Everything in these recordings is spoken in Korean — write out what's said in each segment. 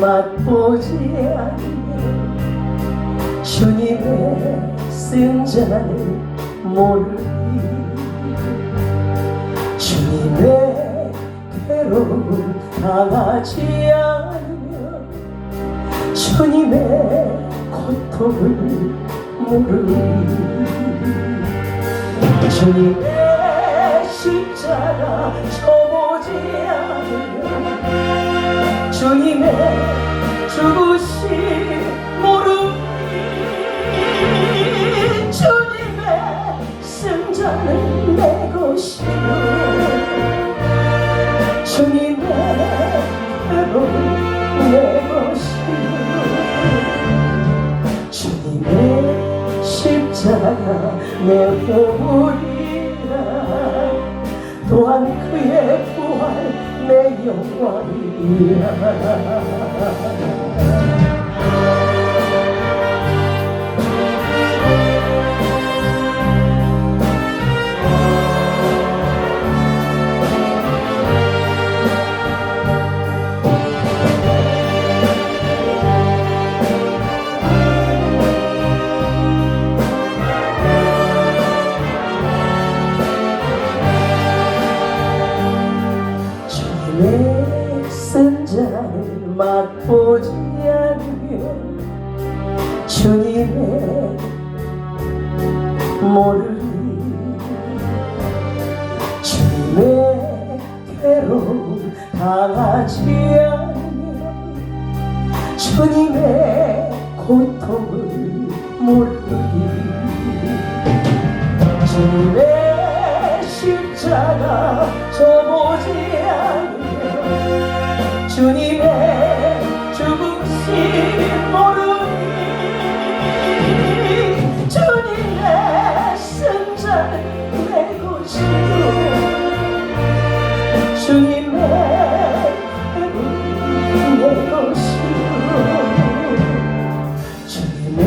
맛보지 않는 주님의 승전하는 몰리 주님의 괴로움 당하지 않으며 주님의 고통을 모르니 주님의 십자가 쳐보지 않으며 며 주님의 죽으심 모르니 주님의 승자는 내 것이요 주님의 괴로움 내 것이요 주님의 십자가 내 보물이라. 또한 그의 영광이라 쓴자를 맛보지 않으며 주님의 모르리 주님의 괴로움 당하지 않으며 주님의 고통을 모르리 주님의 십자가 져보지 않으며 주님의 죽으심 모르니 주님의 승자는 내 것이요 주님의 괴로움 내 것이요 주님의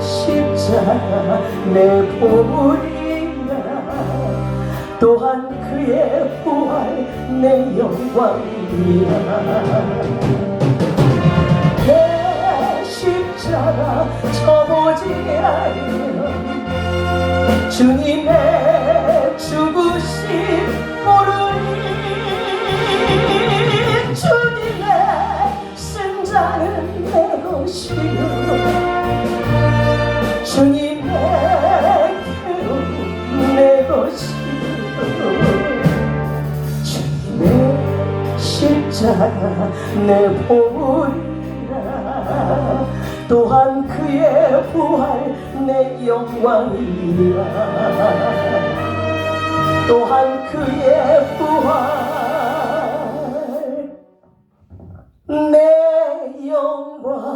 십자가 내 보물이라 또한 그의 부활 내 영광이라. 내 십자가 쳐보지 않으면 주님의 죽으심 모르니 주님의 승자는 내 것이요 내 보물이라. 또한 그의 부활 내 영광이라. 또한 그의 부활 내 영광이리라